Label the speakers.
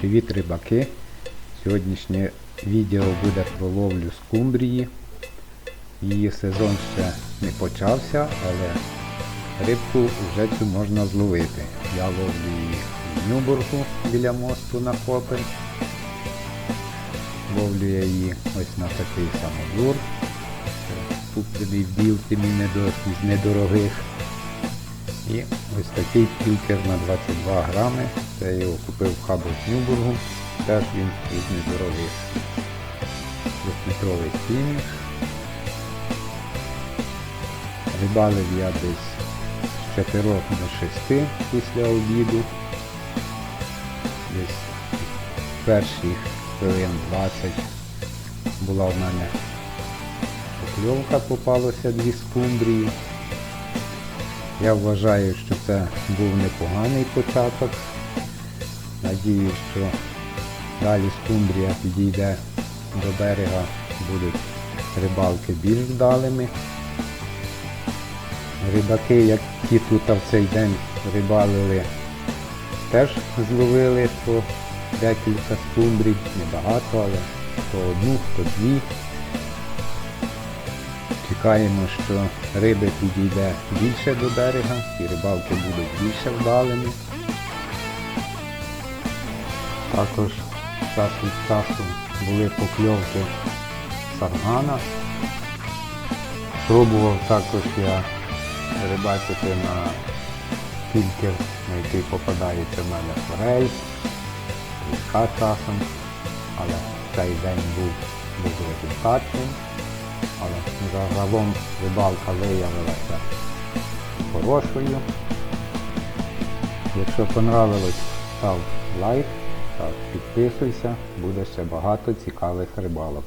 Speaker 1: Привіт рибаки! Сьогоднішнє відео буде про ловлю скумбрії. Її сезон ще не почався, але рибку вже цю можна зловити. Я ловлю її в Нюбургу біля мосту на Копель. Ловлю я її ось на такий самодур. Куплений в білтимі недо- із недорогих. І ось такий кількер на 22 грами. Це я його купив в хабу в Нюбургу. Теж він із недорогих. Двохметровий спінінг. Рибалив я десь з 4 до 6 після обіду. Десь перші хвилин 20 була в мене покльовка, попалося дві скумбрії. Я вважаю, що це був непоганий початок. Надіюсь, що далі скумбрія підійде до берега, будуть рибалки більш вдалими. Рибаки, які тут в цей день рибалили, теж зловили по декілька скумбрій, небагато, але то одну, то дві. Чекаємо, що риби підійде більше до берега і рибалки будуть більше вдалими. Також час від часу були покльовки саргана. Пробував також я рибачити на кількер, на який попадається в мене форель, річка часом, але цей день був безрезультатним. Але загалом рибалка виявилася хорошою. Якщо понравилось, став лайк та підписуйся, буде ще багато цікавих рибалок.